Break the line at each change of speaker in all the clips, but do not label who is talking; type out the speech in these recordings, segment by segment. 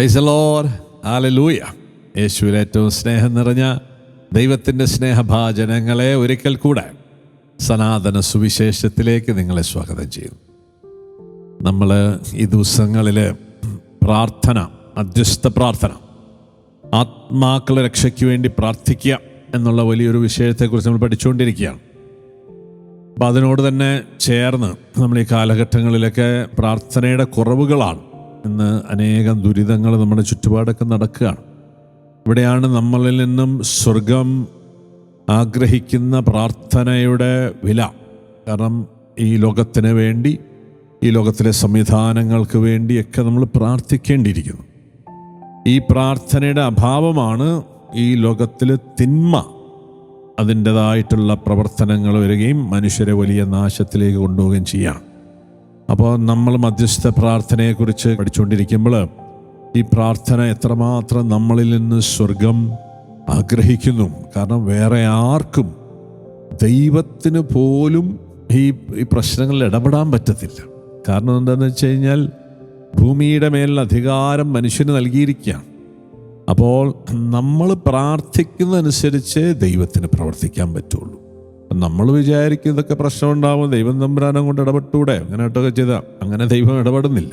Price lore hallelujah യേശുവിൽ ഏറ്റവും സ്നേഹം നിറഞ്ഞ ദൈവത്തിന്റെ സ്നേഹഭാജനങ്ങളെ ഒരിക്കൽ കൂടെ സനാതന സുവിശേഷത്തിലേക്ക് നിങ്ങളെ സ്വാഗതം ചെയ്യും. നമ്മൾ ഈ ദിവസങ്ങളിൽ പ്രാർത്ഥന മധ്യസ്ഥ പ്രാർത്ഥന ആത്മാക്കളെ രക്ഷയ്ക്ക് വേണ്ടി പ്രാർത്ഥിക്കുക എന്നുള്ള വലിയൊരു വിഷയത്തെക്കുറിച്ച് നമ്മൾ പഠിച്ചുകൊണ്ടിരിക്കുകയാണ്. അപ്പം അതിനോട് തന്നെ ചേർന്ന് നമ്മൾ ഈ കാലഘട്ടങ്ങളിലൊക്കെ പ്രാർത്ഥനയുടെ കുറവുകളാണ്. ഇന്ന് അനേകം ദുരിതങ്ങൾ നമ്മുടെ ചുറ്റുപാടൊക്കെ നടക്കുകയാണ്. ഇവിടെയാണ് നമ്മളിൽ നിന്നും സ്വർഗം ആഗ്രഹിക്കുന്ന പ്രാർത്ഥനയുടെ വില. കാരണം ഈ ലോകത്തിന് വേണ്ടി ഈ ലോകത്തിലെ സംവിധാനങ്ങൾക്ക് വേണ്ടിയൊക്കെ നമ്മൾ പ്രാർത്ഥിക്കേണ്ടിയിരിക്കുന്നു. ഈ പ്രാർത്ഥനയുടെ അഭാവമാണ് ഈ ലോകത്തിലെ തിന്മ. അതിന്റെതായിട്ടുള്ള പ്രവർത്തനങ്ങൾ വരികയും മനുഷ്യരെ വലിയ നാശത്തിലേക്ക് കൊണ്ടുപോവുകയും ചെയ്യാം അപ്പോൾ നമ്മൾ മധ്യസ്ഥ പ്രാർത്ഥനയെക്കുറിച്ച് പഠിച്ചുകൊണ്ടിരിക്കുമ്പോൾ ഈ പ്രാർത്ഥന എത്രമാത്രം നമ്മളിൽ നിന്ന് സ്വർഗം ആഗ്രഹിക്കുന്നു. കാരണം വേറെ ആർക്കും ദൈവത്തിന് പോലും ഈ ഈ പ്രശ്നങ്ങളിൽ ഇടപെടാൻ പറ്റത്തില്ല. കാരണം എന്താണെന്ന് വെച്ച് കഴിഞ്ഞാൽ ഭൂമിയുടെ മേലുള്ള അധികാരം മനുഷ്യന് നൽകിയിരിക്കുകയാണ്. അപ്പോൾ നമ്മൾ പ്രാർത്ഥിക്കുന്നതനുസരിച്ച് ദൈവത്തിന് പ്രവർത്തിക്കാൻ പറ്റുള്ളൂ. നമ്മൾ വിചാരിക്കും ഇതൊക്കെ പ്രശ്നമുണ്ടാവും ദൈവം തമ്പുരാനം കൊണ്ട് ഇടപെട്ടൂടെ. അങ്ങനെ ഇട്ടൊക്കെ ചെയ്താൽ അങ്ങനെ ദൈവം ഇടപെടുന്നില്ല.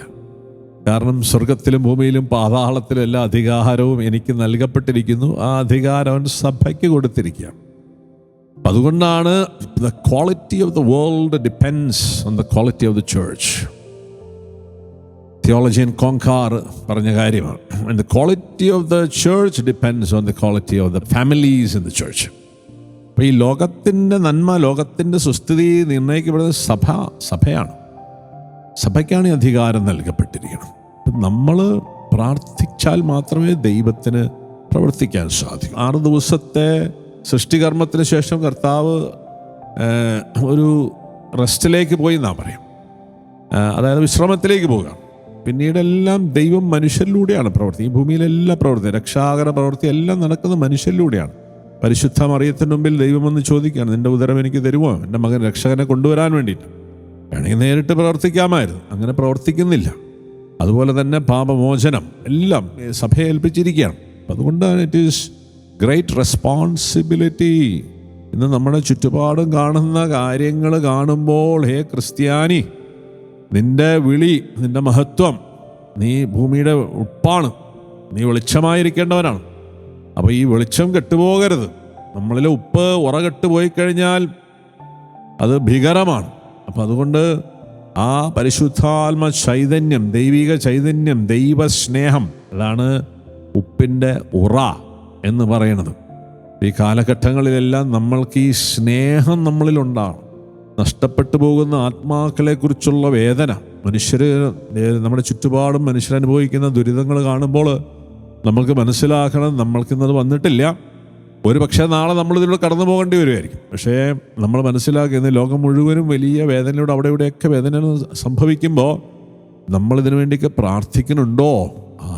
കാരണം സ്വർഗത്തിലും ഭൂമിയിലും പാതാളത്തിലും എല്ലാ അധികാരവും എനിക്ക് നൽകപ്പെട്ടിരിക്കുന്നു. ആ അധികാരം അവൻ സഭയ്ക്ക് കൊടുത്തിരിക്കുകയാണ്. അതുകൊണ്ടാണ് the quality of the world depends on the quality of the church theologian Congar പറഞ്ഞ കാര്യമാണ്. The quality of the church depends on the quality of the families in the church അപ്പോൾ ഈ ലോകത്തിന്റെ നന്മ ലോകത്തിന്റെ സുസ്ഥിതി നിർണയിക്കപ്പെടുന്നത് സഭ സഭയാണ്. സഭയ്ക്കാണ് അധികാരം നൽകപ്പെട്ടിരിക്കണം അപ്പം നമ്മൾ പ്രാർത്ഥിച്ചാൽ മാത്രമേ ദൈവത്തിന് പ്രവർത്തിക്കാൻ സാധിക്കൂ. ആറ് ദിവസത്തെ സൃഷ്ടികർമ്മത്തിന് ശേഷം കർത്താവ് ഒരു റെസ്റ്റിലേക്ക് പോയി എന്നാ പറയും. അതായത് വിശ്രമത്തിലേക്ക് പോകുക പിന്നീടെല്ലാം ദൈവം മനുഷ്യരിലൂടെയാണ് പ്രവർത്തി ഈ ഭൂമിയിലെല്ലാ പ്രവൃത്തി രക്ഷാകര പ്രവൃത്തി എല്ലാം നടക്കുന്നത് മനുഷ്യരിലൂടെയാണ്. പരിശുദ്ധ മറിയത്തിന് മുമ്പിൽ ദൈവം ഒന്ന് ചോദിക്കുകയാണ് നിന്റെ ഉദരം എനിക്ക് തരുമോ? എന്റെ മകൻ രക്ഷകനെ കൊണ്ടുവരാൻ വേണ്ടിയിട്ട്. വേണമെങ്കിൽ നേരിട്ട് പ്രവർത്തിക്കാമായിരുന്നു അങ്ങനെ പ്രവർത്തിക്കുന്നില്ല. അതുപോലെ തന്നെ പാപമോചനം എല്ലാം സഭയെ ഏൽപ്പിച്ചിരിക്കുകയാണ്. അതുകൊണ്ടാണ് ഇറ്റ് ഈസ് ഗ്രേറ്റ് റെസ്പോൺസിബിലിറ്റി ഇന്ന് നമ്മുടെ ചുറ്റുപാടും കാണുന്ന കാര്യങ്ങൾ കാണുമ്പോൾ ഹേ ക്രിസ്ത്യാനി നിന്റെ വിളി നിന്റെ മഹത്വം നീ ഭൂമിയുടെ ഉപ്പാണ് നീ വെളിച്ചമായിരിക്കേണ്ടവനാണ്. അപ്പോൾ ഈ വെളിച്ചം കെട്ടുപോകരുത്. നമ്മളിലെ ഉപ്പ് ഉറകെട്ട് പോയി കഴിഞ്ഞാൽ അത് ഭീകരമാണ്. അപ്പം അതുകൊണ്ട് ആ പരിശുദ്ധാത്മ ചൈതന്യം ദൈവിക ചൈതന്യം ദൈവ സ്നേഹം അതാണ് ഉപ്പിന്റെ ഉറ എന്ന് പറയുന്നത്. ഈ കാലഘട്ടങ്ങളിലെല്ലാം നമ്മൾക്ക് ഈ സ്നേഹം നമ്മളിലുണ്ടാകും നഷ്ടപ്പെട്ടു പോകുന്ന ആത്മാക്കളെക്കുറിച്ചുള്ള വേദന. മനുഷ്യർ നമ്മുടെ ചുറ്റുപാടും മനുഷ്യരനുഭവിക്കുന്ന ദുരിതങ്ങൾ കാണുമ്പോൾ നമ്മൾക്ക് മനസ്സിലാക്കണം നമ്മൾക്കിന്നത് വന്നിട്ടില്ല. ഒരു പക്ഷേ നാളെ നമ്മളിതിലൂടെ കടന്നു പോകേണ്ടി വരുമായിരിക്കും. പക്ഷേ നമ്മൾ മനസ്സിലാക്കുന്ന ലോകം മുഴുവനും വലിയ വേദനയോട് അവിടെ ഇവിടെയൊക്കെ വേദന സംഭവിക്കുമ്പോൾ നമ്മൾ ഇതിനു വേണ്ടിയൊക്കെ പ്രാർത്ഥിക്കുന്നുണ്ടോ?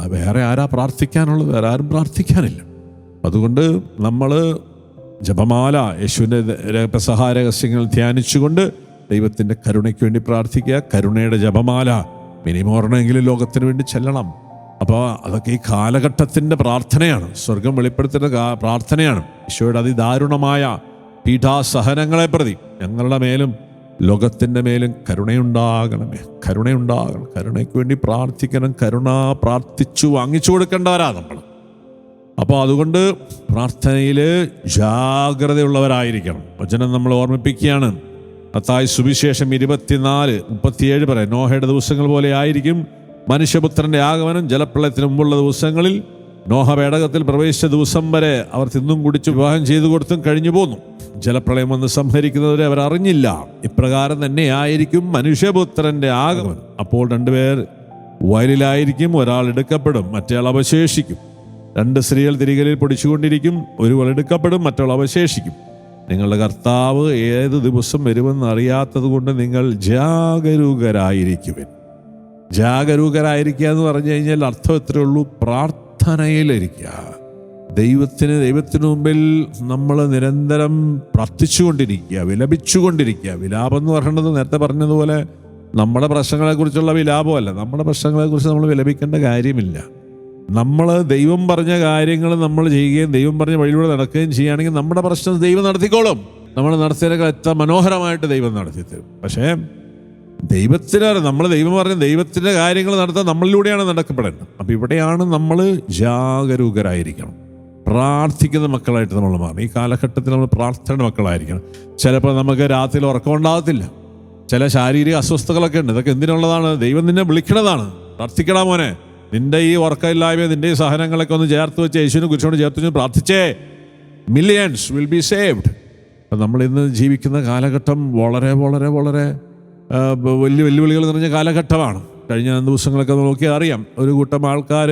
വേറെ ആരാ പ്രാർത്ഥിക്കാനുള്ളത്? വേറെ ആരും പ്രാർത്ഥിക്കാനില്ല. അതുകൊണ്ട് നമ്മൾ ജപമാല യേശുവിന്റെ പെസഹ രഹസ്യങ്ങൾ ധ്യാനിച്ചുകൊണ്ട് ദൈവത്തിന്റെ കരുണയ്ക്ക് വേണ്ടി പ്രാർത്ഥിക്കുക. കരുണയുടെ ജപമാല മിനിമോർണെങ്കിലും ലോകത്തിന് വേണ്ടി ചെല്ലണം. അപ്പോൾ അതൊക്കെ ഈ കാലഘട്ടത്തിന്റെ പ്രാർത്ഥനയാണ്. സ്വർഗം വെളിപ്പെടുത്തുന്ന പ്രാർത്ഥനയാണ്. ഈശോയുടെ അതിദാരുണമായ പീഠാസഹനങ്ങളെ പ്രതി ഞങ്ങളുടെ മേലും ലോകത്തിന്റെ മേലും കരുണയുണ്ടാകണമേ. കരുണയുണ്ടാകണം. കരുണയ്ക്ക് വേണ്ടി പ്രാർത്ഥിക്കണം. കരുണ പ്രാർത്ഥിച്ചു വാങ്ങിച്ചു കൊടുക്കേണ്ടവരാ നമ്മൾ അപ്പോൾ അതുകൊണ്ട് പ്രാർത്ഥനയിൽ ജാഗ്രതയുള്ളവരായിരിക്കണം. വചനം നമ്മൾ ഓർമ്മിപ്പിക്കുകയാണ്. അത്തായി സുവിശേഷം ഇരുപത്തിനാല് മുപ്പത്തിയേഴ് പറയാം നോഹയുടെ ദിവസങ്ങൾ പോലെ ആയിരിക്കും മനുഷ്യപുത്രന്റെ ആഗമനം ജലപ്രളയത്തിന് മുമ്പുള്ള ദിവസങ്ങളിൽ നോഹ പേടകത്തിൽ പ്രവേശിച്ച ദിവസം വരെ അവർ തിന്നും കുടിച്ചു വിവാഹം ചെയ്തു കൊടുത്തും കഴിഞ്ഞു പോന്നു. ജലപ്രളയം വന്ന് സംഹരിക്കുന്നവരെ അവർ അറിഞ്ഞില്ല. ഇപ്രകാരം തന്നെ ആയിരിക്കും മനുഷ്യപുത്രന്റെ ആഗമനം. അപ്പോൾ രണ്ടുപേർ വയലിലായിരിക്കും ഒരാൾ എടുക്കപ്പെടും മറ്റേയാൾ അവശേഷിക്കും. രണ്ട് സ്ത്രീകൾ തിരികലിൽ പൊടിച്ചുകൊണ്ടിരിക്കും ഒരുവൾ എടുക്കപ്പെടും മറ്റൊരാൾ അവശേഷിക്കും. നിങ്ങളുടെ കർത്താവ് ഏത് ദിവസം വരുമെന്ന് അറിയാത്തത് കൊണ്ട് നിങ്ങൾ ജാഗരൂകരായിരിക്കുവിൻ. ജാഗരൂകരായിരിക്കുക എന്ന് പറഞ്ഞു കഴിഞ്ഞാൽ അർത്ഥം എത്രയേ ഉള്ളൂ? പ്രാർത്ഥനയിലിരിക്കുക. ദൈവത്തിന് ദൈവത്തിന് മുമ്പിൽ നമ്മൾ നിരന്തരം പ്രാർത്ഥിച്ചുകൊണ്ടിരിക്കുക വിലപിച്ചുകൊണ്ടിരിക്കുക. വിലാപം എന്ന് പറയുന്നത് നേരത്തെ പറഞ്ഞതുപോലെ നമ്മുടെ പ്രശ്നങ്ങളെക്കുറിച്ചുള്ള വിലാപമല്ല. നമ്മുടെ പ്രശ്നങ്ങളെക്കുറിച്ച് നമ്മൾ വിലപിക്കേണ്ട കാര്യമില്ല. നമ്മൾ ദൈവം പറഞ്ഞ കാര്യങ്ങൾ നമ്മൾ ചെയ്യുകയും ദൈവം പറഞ്ഞ വഴിയിലൂടെ നടക്കുകയും ചെയ്യുകയാണെങ്കിൽ നമ്മുടെ പ്രശ്നം ദൈവം നടത്തിക്കോളും. നമ്മൾ നടത്തിയതൊക്കെ എത്ര മനോഹരമായിട്ട് ദൈവം നടത്തി തരും പക്ഷേ ദൈവത്തിന് നമ്മൾ ദൈവം പറഞ്ഞ ദൈവത്തിന്റെ കാര്യങ്ങൾ നടത്താൻ നമ്മളിലൂടെയാണ് നടക്കപ്പെടേണ്ടത്. അപ്പം ഇവിടെയാണ് നമ്മൾ ജാഗരൂകരായിരിക്കണം. പ്രാർത്ഥിക്കുന്ന മക്കളായിട്ട് നമ്മൾ മാറണം. ഈ കാലഘട്ടത്തിൽ നമ്മൾ പ്രാർത്ഥന മക്കളായിരിക്കണം. ചിലപ്പോൾ നമുക്ക് രാത്രിയിൽ ഉറക്കം ഉണ്ടാകത്തില്ല. ചില ശാരീരിക അസ്വസ്ഥതകളൊക്കെ ഉണ്ട്. ഇതൊക്കെ എന്തിനുള്ളതാണ്? ദൈവം നിന്നെ വിളിക്കണതാണ്. പ്രാർത്ഥിക്കടാ മോനെ. നിന്റെ ഈ ഉറക്കമില്ലായ്മ നിന്റെ ഈ സഹനങ്ങളൊക്കെ ഒന്ന് ചേർത്ത് വെച്ച് യേശുവിനെ കുറിച്ചോട് ചേർത്ത് വെച്ച് പ്രാർത്ഥിച്ചേ. മില്യൺസ് വിൽ ബി സേവ്ഡ് അപ്പം നമ്മൾ ഇന്ന് ജീവിക്കുന്ന കാലഘട്ടം വളരെ വളരെ വളരെ വലിയ വെല്ലുവിളികൾ നിറഞ്ഞ കാലഘട്ടമാണ്. കഴിഞ്ഞ ദിവസങ്ങളൊക്കെ നോക്കിയാൽ അറിയാം. ഒരു കൂട്ടം ആൾക്കാർ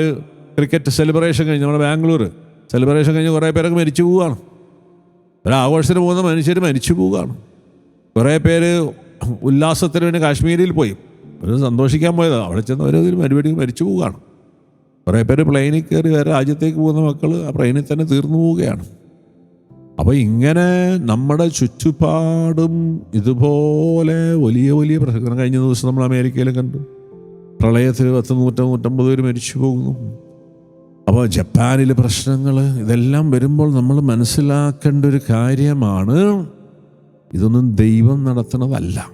ക്രിക്കറ്റ് സെലിബ്രേഷൻ കഴിഞ്ഞ് നമ്മുടെ ബാംഗ്ലൂർ സെലിബ്രേഷൻ കഴിഞ്ഞ് കുറേ പേരൊക്കെ മരിച്ചു പോവുകയാണ്. ഒരാഘോഷത്തിന് പോകുന്ന മനുഷ്യർ മരിച്ചു പോവുകയാണ്. കുറേ പേര് ഉല്ലാസത്തിന് വേണ്ടി കാശ്മീരിൽ പോയി. ഒരു സന്തോഷിക്കാൻ പോയത്. അവിടെ ചെന്ന് ഒരു മരുപടി മരിച്ചു പോവുകയാണ്. കുറേ പേര് പ്ലെയിനിൽ കയറി വേറെ രാജ്യത്തേക്ക് പോകുന്ന മക്കൾ ആ പ്ലെയിനിൽ തന്നെ തീർന്നു പോവുകയാണ്. അപ്പോൾ ഇങ്ങനെ നമ്മുടെ ചുറ്റുപാടും ഇതുപോലെ വലിയ വലിയ പ്രശ്നം കഴിഞ്ഞ ദിവസം നമ്മൾ അമേരിക്കയിൽ കണ്ടു. പ്രളയത്തിൽ പത്ത് നൂറ്റ നൂറ്റമ്പത് പേര് മരിച്ചു പോകുന്നു. അപ്പോൾ ജപ്പാനിലെ പ്രശ്നങ്ങൾ ഇതെല്ലാം വരുമ്പോൾ നമ്മൾ മനസ്സിലാക്കേണ്ട ഒരു കാര്യമാണ് ഇതൊന്നും ദൈവം നടത്തുന്നതല്ല.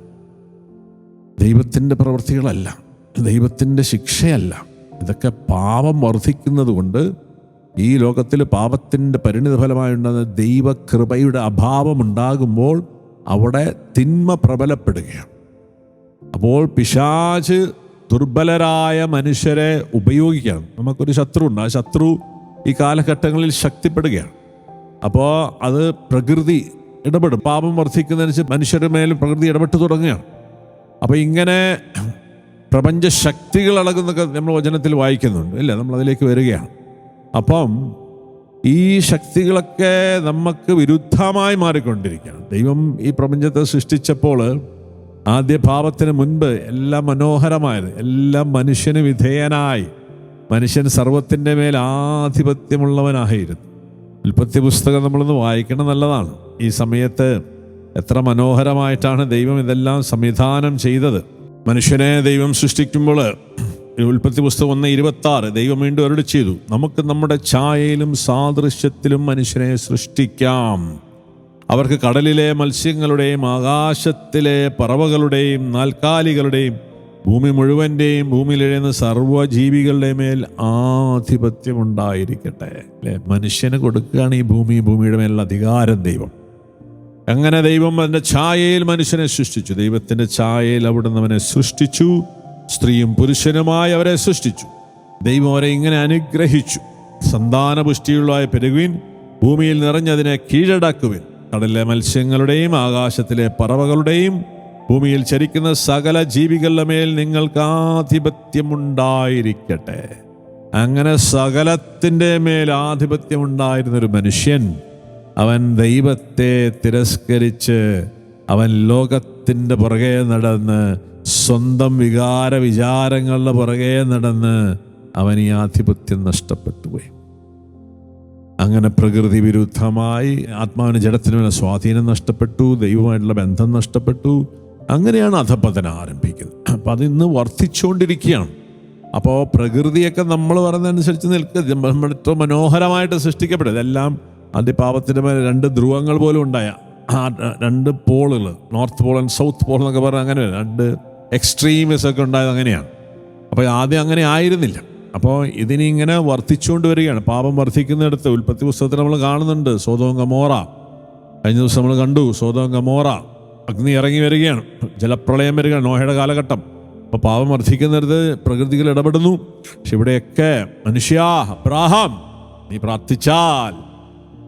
ദൈവത്തിന്റെ പ്രവൃത്തികളല്ല. ദൈവത്തിന്റെ ശിക്ഷയല്ല. ഇതൊക്കെ പാപം വർദ്ധിക്കുന്നത് കൊണ്ട് ഈ ലോകത്തിൽ പാപത്തിന്റെ പരിണിതഫലമായുണ്ടാകുന്ന ദൈവകൃപയുടെ അഭാവം ഉണ്ടാകുമ്പോൾ അവിടെ തിന്മ പ്രബലപ്പെടുകയാണ്. അപ്പോൾ പിശാച് ദുർബലരായ മനുഷ്യരെ ഉപയോഗിക്കണം. നമുക്കൊരു ശത്രു ഉണ്ട് ആ ശത്രു ഈ കാലഘട്ടങ്ങളിൽ ശക്തിപ്പെടുകയാണ്. അപ്പോൾ അത് പ്രകൃതി ഇടപെടും. പാപം വർദ്ധിക്കുന്നതനുസരിച്ച് മനുഷ്യരുടെ മേലും പ്രകൃതി ഇടപെട്ട് തുടങ്ങുകയാണ്. അപ്പോൾ ഇങ്ങനെ പ്രപഞ്ച ശക്തികൾ നമ്മൾ വചനത്തിൽ വായിക്കുന്നുണ്ട്. ഇല്ല നമ്മൾ അതിലേക്ക് വരികയാണ്. അപ്പം ഈ ശക്തികളൊക്കെ നമുക്ക് വിരുദ്ധമായി മാറിക്കൊണ്ടിരിക്കുകയാണ്. ദൈവം ഈ പ്രപഞ്ചത്തെ സൃഷ്ടിച്ചപ്പോൾ ആദ്യ ഭാവത്തിന് മുൻപ് എല്ലാം മനോഹരമായത്. എല്ലാം മനുഷ്യന് വിധേയനായി. മനുഷ്യൻ സർവത്തിന്റെ മേൽ ആധിപത്യമുള്ളവനായിരുന്നു. ഉൽപ്പത്തി പുസ്തകം നമ്മളൊന്ന് വായിക്കണം നല്ലതാണ്. ഈ സമയത്ത് എത്ര മനോഹരമായിട്ടാണ് ദൈവം ഇതെല്ലാം സംവിധാനം ചെയ്തത്. മനുഷ്യനെ ദൈവം സൃഷ്ടിക്കുമ്പോൾ ഉൽപ്പത്തി പുസ്തകം ഒന്ന് ഇരുപത്തി ആറ് ദൈവം വീണ്ടും അരുളി ചെയ്തു നമുക്ക് നമ്മുടെ ഛായയിലും സാദൃശ്യത്തിലും മനുഷ്യനെ സൃഷ്ടിക്കാം. അവർക്ക് കടലിലെ മത്സ്യങ്ങളുടെയും ആകാശത്തിലെ പറവകളുടെയും നാൽക്കാലികളുടെയും ഭൂമി മുഴുവന്റെയും ഭൂമിയിലെഴുന്ന സർവജീവികളുടെ മേൽ ആധിപത്യം ഉണ്ടായിരിക്കട്ടെ അല്ലേ? മനുഷ്യന് കൊടുക്കുകയാണ് ഈ ഭൂമി ഭൂമിയുടെ മേലുള്ള അധികാരം ദൈവം. അങ്ങനെ ദൈവം അതിന്റെ ഛായയിൽ മനുഷ്യനെ സൃഷ്ടിച്ചു? ദൈവത്തിന്റെ ഛായയിൽ അവിടുന്ന് അവനെ സൃഷ്ടിച്ചു. സ്ത്രീയും പുരുഷനുമായി അവരെ സൃഷ്ടിച്ചു. ദൈവം അവരെ ഇങ്ങനെ അനുഗ്രഹിച്ചു. സന്താനപുഷ്ടിയുള്ളതായ പെരുകുവിൻ ഭൂമിയിൽ നിറഞ്ഞതിനെ കീഴടക്കുവിൻ. കടലിലെ മത്സ്യങ്ങളുടെയും ആകാശത്തിലെ പറവകളുടെയും ഭൂമിയിൽ ചരിക്കുന്ന സകല ജീവികളുടെ മേൽ നിങ്ങൾക്ക് ആധിപത്യമുണ്ടായിരിക്കട്ടെ. അങ്ങനെ സകലത്തിന്റെ മേൽ ആധിപത്യമുണ്ടായിരുന്ന ഒരു മനുഷ്യൻ അവൻ ദൈവത്തെ തിരസ്കരിച്ച് അവൻ ലോകത്തിന്റെ പുറകെ നടന്ന് സ്വന്തം വികാര വിചാരങ്ങളുടെ പുറകെ നടന്ന് അവൻ ഈ ആധിപത്യം നഷ്ടപ്പെട്ടു പോയി അങ്ങനെ പ്രകൃതി വിരുദ്ധമായി ആത്മാവിന് ജഡത്തിന് മേലെ സ്വാധീനം നഷ്ടപ്പെട്ടു ദൈവമായിട്ടുള്ള ബന്ധം നഷ്ടപ്പെട്ടു. അങ്ങനെയാണ് അധപതനം ആരംഭിക്കുന്നത്. അപ്പം അതിന്ന് വർദ്ധിച്ചുകൊണ്ടിരിക്കുകയാണ് അപ്പോൾ പ്രകൃതിയൊക്കെ നമ്മൾ പറയുന്നതനുസരിച്ച് നിൽക്കുക നമ്മൾ മനോഹരമായിട്ട് സൃഷ്ടിക്കപ്പെടും. ഇതെല്ലാം അതിപാപത്തിന്റെ പാപത്തിന്റെ മേലെ രണ്ട് ധ്രുവങ്ങൾ പോലും ഉണ്ടായ. ആ രണ്ട് പോളുകൾ north pole and south pole എന്നൊക്കെ പറഞ്ഞാൽ അങ്ങനെ രണ്ട് എക്സ്ട്രീമിസ് ഒക്കെ ഉണ്ടായത് അങ്ങനെയാണ്. അപ്പോൾ ആദ്യം അങ്ങനെ ആയിരുന്നില്ല. അപ്പോൾ ഇതിനിങ്ങനെ വർദ്ധിച്ചുകൊണ്ട് വരികയാണ്. പാപം വർദ്ധിക്കുന്നിടത്ത് ഉൽപ്പത്തി പുസ്തകത്തിൽ നമ്മൾ കാണുന്നുണ്ട്. സോതോം ഗമോറ. കഴിഞ്ഞ ദിവസം നമ്മൾ കണ്ടു. സോതോം ഗമോറ. അഗ്നി ഇറങ്ങി വരികയാണ്. ജലപ്രളയം വരികയാണ്. നോഹയുടെ കാലഘട്ടം. അപ്പോൾ പാപം വർദ്ധിക്കുന്നിടത്ത് പ്രകൃതികൾ ഇടപെടുന്നു. പക്ഷെ ഇവിടെയൊക്കെ മനുഷ്യാ അബ്രാഹാം നീ പ്രാർത്ഥിച്ചാൽ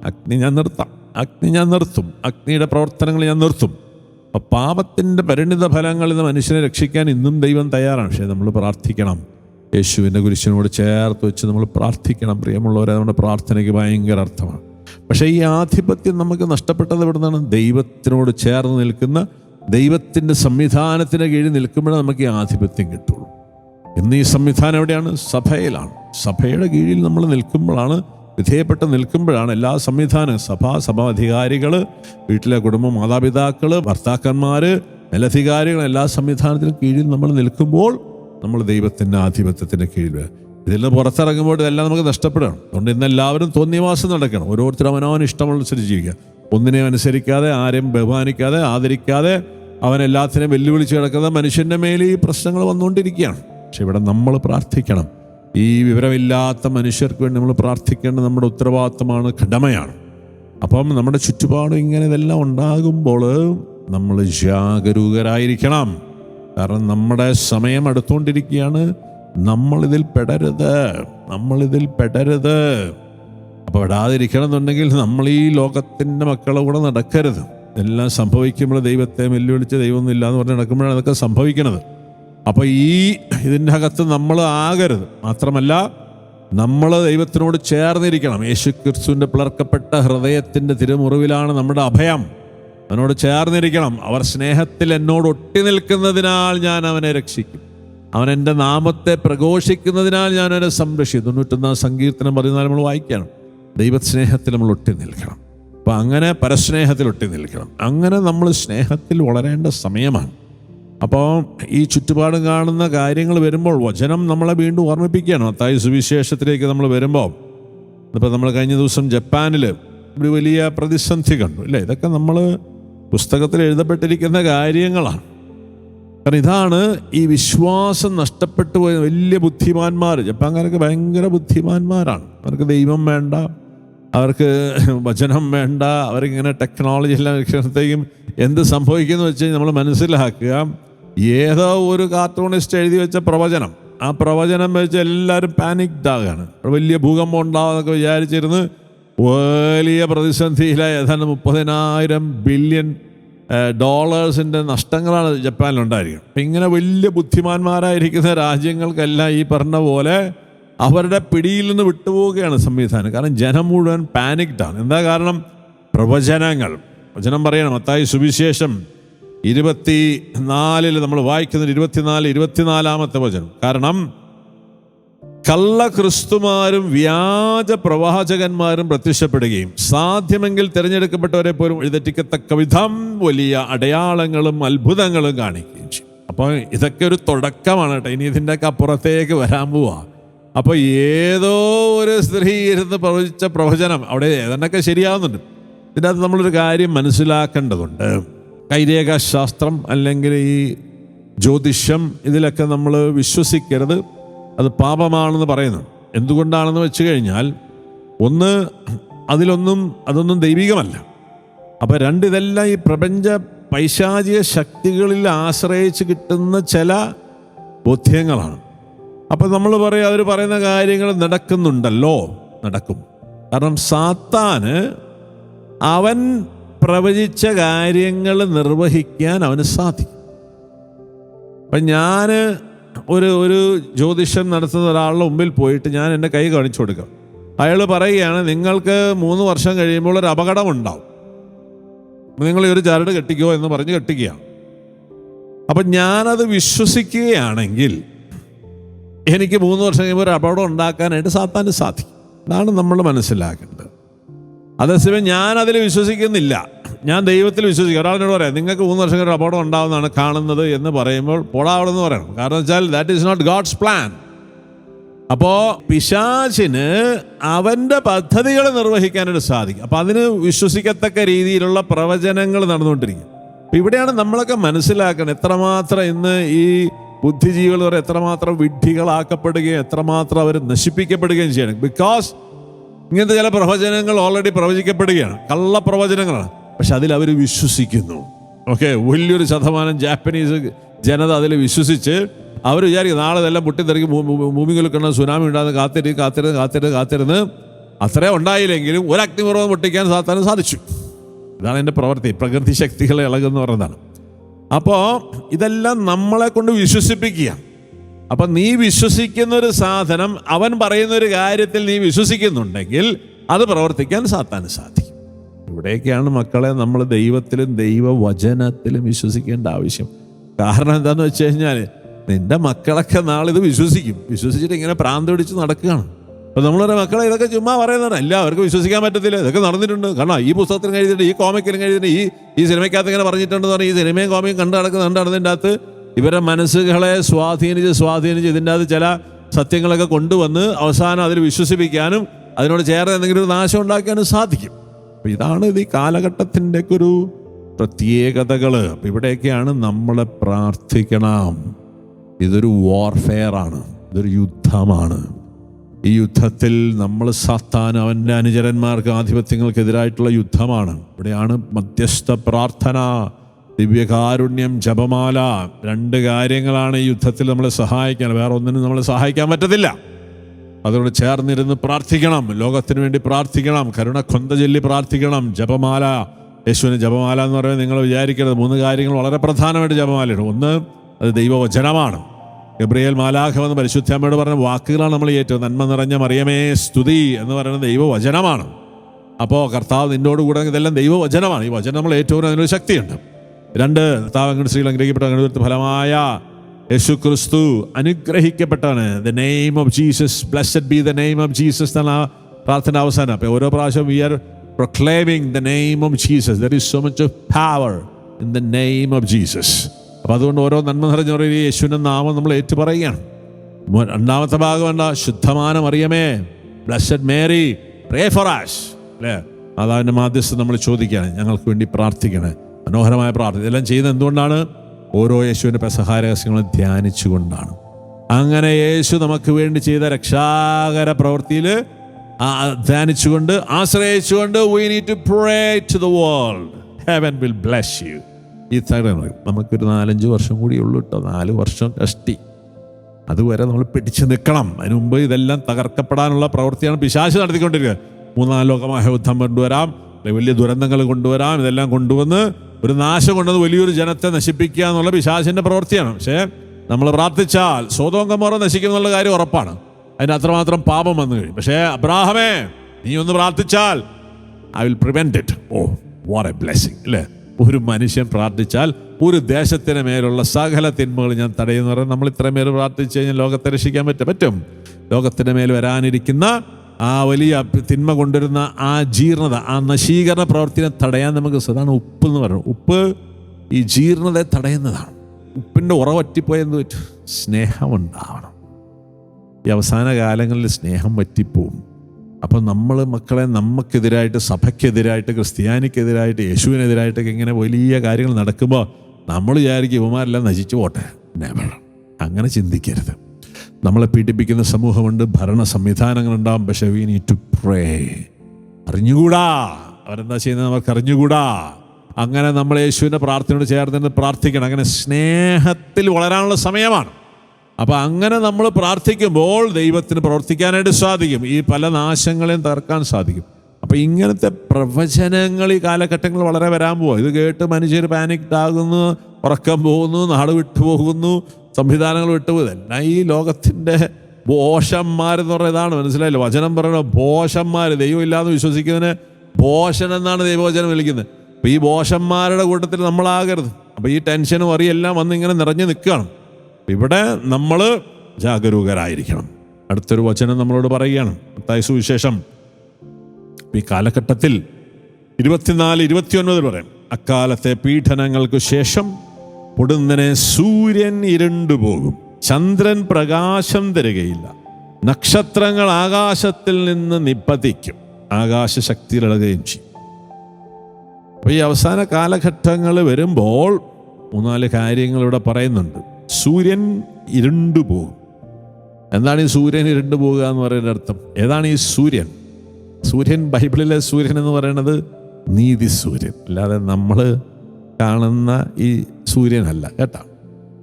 അഗ്നി ഞാൻ നിർത്താം. അഗ്നി ഞാൻ നിർത്തും. അഗ്നിയുടെ പ്രവർത്തനങ്ങൾ ഞാൻ നിർത്തും. അപ്പോൾ പാപത്തിന്റെ പരിണിത ഫലങ്ങളിൽ നിന്ന് മനുഷ്യനെ രക്ഷിക്കാൻ ഇന്നും ദൈവം തയ്യാറാണ്. പക്ഷേ നമ്മൾ പ്രാർത്ഥിക്കണം. യേശുവിന്റെ കുരിശിനോട് ചേർത്ത് വെച്ച് നമ്മൾ പ്രാർത്ഥിക്കണം. പ്രിയമുള്ളവരെ നമ്മുടെ പ്രാർത്ഥനയ്ക്ക് ഭയങ്കര അർത്ഥമാണ്. പക്ഷേ ഈ ആധിപത്യം നമുക്ക് നഷ്ടപ്പെട്ടത് എവിടുന്നാണ്? ദൈവത്തിനോട് ചേർന്ന് നിൽക്കുന്ന ദൈവത്തിന്റെ സംവിധാനത്തിന് കീഴിൽ നിൽക്കുമ്പോഴേ നമുക്ക് ഈ ആധിപത്യം കിട്ടുള്ളൂ. ഇന്ന് ഈ സംവിധാനം എവിടെയാണ്? സഭയിലാണ്. സഭയുടെ കീഴിൽ നമ്മൾ നിൽക്കുമ്പോഴാണ് വിധേയപ്പെട്ട് നിൽക്കുമ്പോഴാണ് എല്ലാ സംവിധാനം സഭ സഭാ അധികാരികൾ വീട്ടിലെ കുടുംബ മാതാപിതാക്കൾ ഭർത്താക്കന്മാർ മേലധികാരികൾ എല്ലാ സംവിധാനത്തിനും കീഴിൽ നമ്മൾ നിൽക്കുമ്പോൾ നമ്മൾ ദൈവത്തിന്റെ ആധിപത്യത്തിന്റെ കീഴിൽ. ഇതിൽ നിന്ന് പുറത്തിറങ്ങുമ്പോൾ ഇതെല്ലാം നമുക്ക് നഷ്ടപ്പെടണം അതുകൊണ്ട് ഇന്ന് എല്ലാവരും തോന്നിയവാസം നടക്കണം. ഓരോരുത്തരും അവനവൻ ഇഷ്ടമുള്ളനുസരിച്ച് ജീവിക്കുക. ഒന്നിനെ അനുസരിക്കാതെ ആരെയും ബഹുമാനിക്കാതെ ആദരിക്കാതെ അവൻ എല്ലാത്തിനെയും വെല്ലുവിളിച്ച് കിടക്കുന്ന മനുഷ്യന്റെ മേലെ ഈ പ്രശ്നങ്ങൾ വന്നുകൊണ്ടിരിക്കുകയാണ്. പക്ഷെ ഇവിടെ നമ്മൾ പ്രാർത്ഥിക്കണം. ഈ വിവരമില്ലാത്ത മനുഷ്യർക്ക് വേണ്ടി നമ്മൾ പ്രാർത്ഥിക്കേണ്ട നമ്മുടെ ഉത്തരവാദിത്തമാണ് കടമയാണ്. അപ്പം നമ്മുടെ ചുറ്റുപാടും ഇങ്ങനെ ഇതെല്ലാം ഉണ്ടാകുമ്പോൾ നമ്മൾ ജാഗരൂകരായിരിക്കണം. കാരണം നമ്മുടെ സമയം അടുത്തുകൊണ്ടിരിക്കുകയാണ്. നമ്മളിതിൽ പെടരുത്. നമ്മളിതിൽ പെടരുത്. അപ്പോൾ പെടാതിരിക്കണം എന്നുണ്ടെങ്കിൽ നമ്മൾ ഈ ലോകത്തിന്റെ മക്കളെ കൂടെ നടക്കരുത്. എല്ലാം സംഭവിക്കുമ്പോൾ ദൈവത്തെ വെല്ലുവിളിച്ച് ദൈവമൊന്നും ഇല്ല എന്ന് പറഞ്ഞ് നടക്കുമ്പോഴാണ് അതൊക്കെ സംഭവിക്കുന്നത് അപ്പോൾ ഈ ഇതിന്റെ അകത്ത് നമ്മൾ ആകരുത്. മാത്രമല്ല നമ്മൾ ദൈവത്തിനോട് ചേർന്നിരിക്കണം. യേശു ക്രിസ്തുവിന്റെ പിളർക്കപ്പെട്ട ഹൃദയത്തിന്റെ തിരുമുറിവിലാണ് നമ്മുടെ അഭയം. അവനോട് ചേർന്നിരിക്കണം. അവർ സ്നേഹത്തിൽ എന്നോട് ഒട്ടി നിൽക്കുന്നതിനാൽ ഞാൻ അവനെ രക്ഷിക്കും. അവൻ എന്റെ നാമത്തെ പ്രഘോഷിക്കുന്നതിനാൽ ഞാൻ അവനെ സംരക്ഷിക്കും. തൊണ്ണൂറ്റൊന്നാം സങ്കീർത്തനം പതിനാല് നമ്മൾ വായിക്കണം. ദൈവസ്നേഹത്തിൽ നമ്മൾ ഒട്ടി നിൽക്കണം. അപ്പം അങ്ങനെ പരസ്നേഹത്തിൽ ഒട്ടി നിൽക്കണം. അങ്ങനെ നമ്മൾ സ്നേഹത്തിൽ വളരേണ്ട സമയമാണ്. അപ്പോൾ ഈ ചുറ്റുപാടും കാണുന്ന കാര്യങ്ങൾ വരുമ്പോൾ വചനം നമ്മളെ വീണ്ടും ഓർമ്മിപ്പിക്കുകയാണ്. അത്തായ സുവിശേഷത്തിലേക്ക് നമ്മൾ വരുമ്പോൾ ഇപ്പോൾ നമ്മൾ കഴിഞ്ഞ ദിവസം ജപ്പാനിൽ ഒരു വലിയ പ്രതിസന്ധി കണ്ടു അല്ലേ ഇതൊക്കെ നമ്മൾ പുസ്തകത്തിൽ എഴുതപ്പെട്ടിരിക്കുന്ന കാര്യങ്ങളാണ്. കാരണം ഇതാണ് ഈ വിശ്വാസം നഷ്ടപ്പെട്ടു പോയ വലിയ ബുദ്ധിമാന്മാർ ജപ്പാൻകാരൊക്കെ ഭയങ്കര ബുദ്ധിമാന്മാരാണ്. അവർക്ക് ദൈവം വേണ്ട അവർക്ക് വചനം വേണ്ട അവരിങ്ങനെ ടെക്നോളജി എല്ലാം രക്ഷണത്തേക്കും എന്ത് സംഭവിക്കുമെന്ന് വെച്ച് നമ്മൾ മനസ്സിലാക്കുക ഏതോ ഒരു കാർട്ടൂണിസ്റ്റ് എഴുതി വെച്ച പ്രവചനം. ആ പ്രവചനം വെച്ച് എല്ലാവരും പാനിക്ഡ് വലിയ ഭൂകമ്പം ഉണ്ടാവുമെന്നൊക്കെ വിചാരിച്ചിരുന്ന് വലിയ പ്രതിസന്ധിയിലായി ഏതാണ്ട് മുപ്പതിനായിരം ബില്യൺ ഡോളേഴ്സിന്റെ നഷ്ടങ്ങളാണ് ജപ്പാനിലുണ്ടായിരിക്കുന്നത്. ഇങ്ങനെ വലിയ ബുദ്ധിമാന്മാരായിരിക്കുന്ന രാജ്യങ്ങൾക്കെല്ലാം ഈ പറഞ്ഞ പോലെ അവരുടെ പിടിയിൽ നിന്ന് വിട്ടുപോവുകയാണ് സംവിധാനം. കാരണം ജനം മുഴുവൻ പാനിക്ഡാണ് എന്താ കാരണം? പ്രവചനങ്ങൾ. വചനം പറയണം. മത്തായി സുവിശേഷം ഇരുപത്തി നാലിൽ നമ്മൾ വായിക്കുന്നത് ഇരുപത്തിനാല് ഇരുപത്തിനാലാമത്തെ വചനം. കാരണം കള്ള ക്രിസ്തുമാരും വ്യാജ പ്രവാചകന്മാരും പ്രത്യക്ഷപ്പെടുകയും സാധ്യമെങ്കിൽ തിരഞ്ഞെടുക്കപ്പെട്ടവരെ പോലും എഴുതറ്റിക്കത്തക്ക വിധം വലിയ അടയാളങ്ങളും അത്ഭുതങ്ങളും കാണിക്കുകയും ചെയ്യും. അപ്പോൾ ഇതൊക്കെ ഒരു തുടക്കമാണ് കേട്ടോ. ഇനി ഇതിന്റെയൊക്കെ അപ്പുറത്തേക്ക് വരാൻ പോവാ. അപ്പോൾ ഏതോ ഒരു സ്ത്രീ ഇരുന്ന് പ്രവചിച്ച പ്രവചനം അവിടെ ഏതെണ്ണൊക്കെ ശരിയാവുന്നുണ്ട്. ഇതിന്റെ അകത്ത് നമ്മളൊരു കാര്യം മനസ്സിലാക്കേണ്ടതുണ്ട്. കൈരേഖ ശാസ്ത്രം അല്ലെങ്കിൽ ഈ ജ്യോതിഷം ഇതിലൊക്കെ നമ്മൾ വിശ്വസിക്കരുത്. അത് പാപമാണെന്ന് പറയുന്നു. എന്തുകൊണ്ടാണെന്ന് വെച്ച് കഴിഞ്ഞാൽ ഒന്ന് അതിലൊന്നും അതൊന്നും ദൈവികമല്ല. അപ്പം രണ്ട് ഇതെല്ലാം ഈ പ്രപഞ്ച പൈശാചിക ശക്തികളിൽ ആശ്രയിച്ച് കിട്ടുന്ന ചില ബോധ്യങ്ങളാണ്. അപ്പം നമ്മൾ പറയും അവർ പറയുന്ന കാര്യങ്ങൾ നടക്കുന്നുണ്ടല്ലോ. നടക്കും. കാരണം സാത്താന് അവൻ പ്രവചിച്ച കാര്യങ്ങൾ നിർവഹിക്കാൻ അവന് സാധിക്കും. അപ്പം ഞാൻ ഒരു ഒരു ജ്യോതിഷം നടത്തുന്ന ഒരാളുടെ മുമ്പിൽ പോയിട്ട് ഞാൻ എന്റെ കൈ കാണിച്ചു കൊടുക്കാം. അയാൾ പറയുകയാണ് നിങ്ങൾക്ക് മൂന്ന് വർഷം കഴിയുമ്പോൾ ഒരു അപകടം ഉണ്ടാവും. നിങ്ങൾ ഈ ഒരു ചരട് കെട്ടിക്കോ എന്ന് പറഞ്ഞ് കെട്ടിക്കുകയാണ്. അപ്പം ഞാനത് വിശ്വസിക്കുകയാണെങ്കിൽ എനിക്ക് മൂന്ന് വർഷം കഴിയുമ്പോൾ ഒരു അപകടം ഉണ്ടാക്കാനായിട്ട് സാത്താന് സാധിക്കും. അതാണ് നമ്മൾ മനസ്സിലാക്കേണ്ടത്. അതേസമയം ഞാൻ അതിൽ വിശ്വസിക്കുന്നില്ല. ഞാൻ ദൈവത്തിൽ വിശ്വസിക്കും. ഒരാളിനോട് പറയാം നിങ്ങൾക്ക് മൂന്ന് വർഷം കഴിഞ്ഞ അപകടം ഉണ്ടാവുന്നതാണ് കാണുന്നത് എന്ന് പറയുമ്പോൾ പോടാവണമെന്ന് പറയണം. കാരണം വെച്ചാൽ that is not God's plan അപ്പോൾ പിശാചിന് അവന്റെ പദ്ധതികൾ നിർവഹിക്കാനായിട്ട് സാധിക്കും. അപ്പോൾ അതിന് വിശ്വസിക്കത്തക്ക രീതിയിലുള്ള പ്രവചനങ്ങൾ നടന്നുകൊണ്ടിരിക്കും. അപ്പൊ ഇവിടെയാണ് നമ്മളൊക്കെ മനസ്സിലാക്കണം എത്രമാത്രം ഇന്ന് ഈ ബുദ്ധിജീവികൾ എത്രമാത്രം വിഡ്ഢികളാക്കപ്പെടുകയും എത്രമാത്രം അവർ നശിപ്പിക്കപ്പെടുകയും ചെയ്യണം. ബിക്കോസ് ഇങ്ങനത്തെ ചില പ്രവചനങ്ങൾ ഓൾറെഡി പ്രവചിക്കപ്പെടുകയാണ്. കള്ള പ്രവചനങ്ങളാണ്. പക്ഷെ അതിൽ അവർ വിശ്വസിക്കുന്നു. ഓക്കെ വലിയൊരു ശതമാനം ജാപ്പനീസ് ജനത അതിൽ വിശ്വസിച്ച് അവർ വിചാരിക്കും നാളെ ഇതെല്ലാം പൊട്ടിത്തെറിക്കും ഭൂമി കുലുക്കുന്ന സുനാമി ഉണ്ടാകുന്ന കാത്തിരുന്ന് കാത്തിരുന്ന് കാത്തിരുന്ന് കാത്തിരുന്ന് അത്രേ ഉണ്ടായില്ലെങ്കിലും ഒരു അഗ്നിപർവം പൊട്ടിക്കാൻ സാധാരണ സാധിച്ചു. ഇതാണ് എന്റെ പ്രവൃത്തി. പ്രകൃതി ശക്തികളെ ഇളകുന്ന പറയുന്നതാണ് അപ്പോൾ ഇതെല്ലാം നമ്മളെ കൊണ്ട് വിശ്വസിപ്പിക്കുക. അപ്പം നീ വിശ്വസിക്കുന്ന ഒരു സാധനം അവൻ പറയുന്ന ഒരു കാര്യത്തിൽ നീ വിശ്വസിക്കുന്നുണ്ടെങ്കിൽ അത് പ്രവർത്തിക്കാൻ സാത്താൻ സാധിക്കും. ഇവിടെയൊക്കെയാണ് മക്കളെ നമ്മൾ ദൈവത്തിലും ദൈവവചനത്തിലും വിശ്വസിക്കേണ്ട ആവശ്യം. കാരണം എന്താന്ന് വെച്ച് കഴിഞ്ഞാൽ നിന്റെ മക്കളൊക്കെ നാളിത് വിശ്വസിക്കും. വിശ്വസിച്ചിട്ട് ഇങ്ങനെ പ്രാന്ത് പിടിച്ച് നടക്കുകയാണ്. അപ്പൊ നമ്മളൊരു മക്കളെ ഇതൊക്കെ ചുമ്മാ പറയുന്നതാണ്. ഇല്ല അവർക്ക് വിശ്വസിക്കാൻ പറ്റത്തില്ല. ഇതൊക്കെ നടന്നിട്ടുണ്ട്. കാരണം ഈ പുസ്തകത്തിലും എഴുതിയിട്ടുണ്ട് ഈ കോമിക്കിലും എഴുതിയിട്ടുണ്ട് ഈ ഈ സിനിമയ്ക്കകത്ത് ഇങ്ങനെ പറഞ്ഞിട്ടുണ്ടെന്ന് പറഞ്ഞാൽ ഈ സിനിമയും കോമിയും കണ്ട് നടക്കുന്ന കണ്ട് നടന്നതിന്റെ അകത്ത് ഇവരുടെ മനസ്സുകളെ സ്വാധീനിച്ച് സ്വാധീനിച്ച് ഇതിന്റെ അകത്ത് ചില സത്യങ്ങളൊക്കെ കൊണ്ടുവന്ന് അവസാനം അതിൽ വിശ്വസിപ്പിക്കാനും അതിനോട് ചേർന്ന് എന്തെങ്കിലും ഒരു നാശം ഉണ്ടാക്കാനും സാധിക്കും. അപ്പം ഇതാണ് ഇത് ഈ കാലഘട്ടത്തിന്റെ ഒരു പ്രത്യേകതകൾ അപ്പം ഇവിടെയൊക്കെയാണ് നമ്മൾ പ്രാർത്ഥിക്കണം. ഇതൊരു വാർഫെയർ ആണ്. ഇതൊരു യുദ്ധമാണ്. ഈ യുദ്ധത്തിൽ നമ്മൾ സാത്താൻ അവന്റെ അനുചരന്മാർക്ക് ആധിപത്യങ്ങൾക്കെതിരായിട്ടുള്ള യുദ്ധമാണ്. ഇവിടെയാണ് മധ്യസ്ഥ പ്രാർത്ഥന ദിവ്യകാരുണ്യം ജപമാല. രണ്ട് കാര്യങ്ങളാണ് ഈ യുദ്ധത്തിൽ നമ്മളെ സഹായിക്കാൻ. വേറെ ഒന്നിനും നമ്മളെ സഹായിക്കാൻ പറ്റത്തില്ല. അതുകൊണ്ട് ചേർന്നിരുന്ന് പ്രാർത്ഥിക്കണം. ലോകത്തിന് വേണ്ടി പ്രാർത്ഥിക്കണം. കരുണ കൊന്ത ചൊല്ലി പ്രാർത്ഥിക്കണം. ജപമാല. യേശുവിന് ജപമാല എന്ന് പറയുമ്പോൾ നിങ്ങൾ വിചാരിക്കരുത്. മൂന്ന് കാര്യങ്ങൾ വളരെ പ്രധാനമായിട്ട് ജപമാലയാണ് ഒന്ന് അത് ദൈവവചനമാണ്. ഗബ്രിയേൽ മാലാഖ എന്ന് പരിശുദ്ധാമ്മയോട് പറഞ്ഞ വാക്കുകളാണ് നമ്മൾ ഏറ്റവും നന്മ നിറഞ്ഞ മറിയമേ സ്തുതി എന്ന് പറയുന്നത് ദൈവവചനമാണ്. അപ്പോൾ കർത്താവ് നിന്നോട് കൂടെ ഇതെല്ലാം ദൈവവചനമാണ്. ഈ വചനം നമ്മൾ ഏറ്റവും അതിനൊരു ശക്തിയുണ്ട്. രണ്ട് കർത്താവ് അങ്ങനെ സ്ത്രീകൾ അനുഗ്രഹിക്കപ്പെട്ട അനുഗ്രഹത്തിൽ ഫലമായ യേശു ക്രിസ്തു അനുഗ്രഹിക്കപ്പെട്ടാണ് the name of Jesus blessed be the name of Jesus എന്നാണ് ആ പ്രാർത്ഥന അവസാനം. അപ്പോൾ ഓരോ പ്രാവശ്യം we are proclaiming the name of Jesus there is so much of power in the name of Jesus അപ്പോൾ അതുകൊണ്ട് ഓരോ നന്മ നിറഞ്ഞ ഒരു യേശുവിന്റെ നാമം നമ്മൾ ഏറ്റുപറയുകയാണ്. പറയുകയാണ് രണ്ടാമത്തെ ഭാഗം എന്താ? ശുദ്ധമാനം അറിയമേ. Blessed Mary pray for us അല്ലേ? മാതാവിന്റെ മാധ്യസ്ഥം നമ്മൾ ചോദിക്കുകയാണ്. ഞങ്ങൾക്ക് വേണ്ടി പ്രാർത്ഥിക്കണേ. മനോഹരമായ പ്രാർത്ഥന. ഇതെല്ലാം ചെയ്യുന്നത് എന്തുകൊണ്ടാണ്? ഓരോ യേശുവിന്റെ പെസഹാരഹസ്യങ്ങളും ധ്യാനിച്ചുകൊണ്ടാണ്. അങ്ങനെ യേശു നമുക്ക് വേണ്ടി ചെയ്ത രക്ഷാകര പ്രവൃത്തിയിൽ ധ്യാനിച്ചുകൊണ്ട് ആശ്രയിച്ചുകൊണ്ട് we need to pray to the world heaven will bless you തരം നമുക്കൊരു നാലഞ്ച് വർഷം കൂടി ഉള്ളൂ കേട്ടോ നാല് വർഷം കഷ്ടി. അതുവരെ നമ്മൾ പിടിച്ചു നിൽക്കണം. അതിനു മുമ്പ് ഇതെല്ലാം തകർക്കപ്പെടാനുള്ള പ്രവൃത്തിയാണ് പിശാശ് നടത്തിക്കൊണ്ടിരിക്കുക മൂന്നാൽ ലോകമായ യുദ്ധം കൊണ്ടുവരാം. വലിയ ദുരന്തങ്ങൾ കൊണ്ടുവരാം. ഇതെല്ലാം കൊണ്ടുവന്ന് ഒരു നാശം കൊണ്ടുവന്ന് വലിയൊരു ജനത്തെ നശിപ്പിക്കുക എന്നുള്ള പിശാചിന്റെ പ്രവൃത്തിയാണ്. പക്ഷേ നമ്മൾ പ്രാർത്ഥിച്ചാൽ സ്വതോങ്കമോറ നശിക്കുന്നുള്ള കാര്യം ഉറപ്പാണ്. അതിന് അത്രമാത്രം പാപം വന്നു കഴിയും പക്ഷേ അബ്രാഹമേ നീ ഒന്ന് പ്രാർത്ഥിച്ചാൽ I will prevent it. Oh what a blessing അല്ലേ? ഒരു മനുഷ്യൻ പ്രാർത്ഥിച്ചാൽ ഒരു ദേശത്തിന് മേലുള്ള സകല തിന്മകൾ ഞാൻ തടയുന്നു പറയാം നമ്മൾ ഇത്രയും പേര് പ്രാർത്ഥിച്ചു കഴിഞ്ഞാൽ ലോകത്തെ രക്ഷിക്കാൻ പറ്റും. പറ്റും. ലോകത്തിന് മേൽ വരാനിരിക്കുന്ന ആ വലിയ തിന്മ കൊണ്ടുവരുന്ന ആ ജീർണത ആ നശീകരണ പ്രവർത്തിനെ തടയാൻ നമുക്ക് അതാണ് ഉപ്പ് എന്ന് പറയുന്നത്. ഉപ്പ് ഈ ജീർണതയെ തടയുന്നതാണ്. ഉപ്പിന്റെ ഉറവറ്റിപ്പോയെന്ന് പറ്റും? സ്നേഹമുണ്ടാവണം ഈ അവസാന കാലങ്ങളിൽ സ്നേഹം വറ്റിപ്പോവും. അപ്പം നമ്മൾ മക്കളെ നമുക്കെതിരായിട്ട് സഭയ്ക്കെതിരായിട്ട് ക്രിസ്ത്യാനിക്കെതിരായിട്ട് യേശുവിനെതിരായിട്ടൊക്കെ ഇങ്ങനെ വലിയ കാര്യങ്ങൾ നടക്കുമ്പോൾ നമ്മൾ വിചാരിക്കും ഇവമാരെല്ലാം നശിച്ചു പോട്ടെ. നെവർ അങ്ങനെ ചിന്തിക്കരുത്. നമ്മളെ പീഡിപ്പിക്കുന്ന സമൂഹമുണ്ട് ഭരണ സംവിധാനങ്ങളുണ്ടാവും പക്ഷേ വി നീ ടു പ്രേ അറിഞ്ഞുകൂടാ? അവരെന്താ ചെയ്യുന്നത് അവർക്ക് അറിഞ്ഞുകൂടാ? അങ്ങനെ നമ്മൾ യേശുവിന്റെ പ്രാർത്ഥനയോട് ചേർന്ന് പ്രാർത്ഥിക്കണം. അങ്ങനെ സ്നേഹത്തിൽ വളരാനുള്ള സമയമാണ്. അപ്പം അങ്ങനെ നമ്മൾ പ്രാർത്ഥിക്കുമ്പോൾ ദൈവത്തിന് പ്രവർത്തിക്കാനായിട്ട് സാധിക്കും. ഈ പല നാശങ്ങളെയും തകർക്കാൻ സാധിക്കും. അപ്പോൾ ഇങ്ങനത്തെ പ്രവചനങ്ങൾ ഈ കാലഘട്ടങ്ങൾ വളരെ വരാൻ പോവാ. ഇത് കേട്ട് മനുഷ്യർ പാനിക്ഡ് ആകുന്നു ഉറക്കം പോകുന്നു നാട് വിട്ടുപോകുന്നു സംവിധാനങ്ങൾ വിട്ടുപോകുന്നു. ഇതെല്ലാം ഈ ലോകത്തിന്റെ ബോഷന്മാരെന്ന് പറയുന്നതാണ് മനസ്സിലായില്ല? വചനം പറയുന്നത് ബോഷന്മാർ ദൈവമില്ലാന്ന് വിശ്വസിക്കുന്നതിന് ബോഷൻ എന്നാണ് ദൈവവചനം വിളിക്കുന്നത്. അപ്പോൾ ഈ ബോഷന്മാരുടെ കൂട്ടത്തിൽ നമ്മളാകരുത്. അപ്പോൾ ഈ ടെൻഷനും അറിയെല്ലാം വന്ന് ഇങ്ങനെ നിറഞ്ഞു നിൽക്കുകയാണ്. ഇവിടെ നമ്മൾ ജാഗരൂകരായിരിക്കണം. അടുത്തൊരു വചനം നമ്മളോട് പറയുകയാണ്. മത്തായി സുവിശേഷം ഈ കാലഘട്ടത്തിൽ ഇരുപത്തിനാല് ഇരുപത്തിയൊൻപതിൽ പറയാം. അക്കാലത്തെ പീഡനങ്ങൾക്ക് ശേഷം പൊടുന്നനെ സൂര്യൻ ഇരുണ്ടുപോകും ചന്ദ്രൻ പ്രകാശം തരികയില്ല. നക്ഷത്രങ്ങൾ ആകാശത്തിൽ നിന്ന് നിപ്പതിക്കും. ഇളകുകയും ചെയ്യും. അപ്പോൾ ഈ അവസാന കാലഘട്ടങ്ങൾ വരുമ്പോൾ മൂന്നാൽ കാര്യങ്ങൾ ഇവിടെ പറയുന്നുണ്ട്. സൂര്യൻ ഇരുണ്ടു പോകും. എന്താണ് ഈ സൂര്യൻ ഇരുണ്ടു പോകുക എന്ന് പറയുന്ന അർത്ഥം? ഏതാണ് ഈ സൂര്യൻ? സൂര്യൻ ബൈബിളിലെ സൂര്യൻ എന്ന് പറയുന്നത് നീതി സൂര്യൻ. അല്ലാതെ നമ്മൾ കാണുന്ന ഈ സൂര്യനല്ല കേട്ടോ?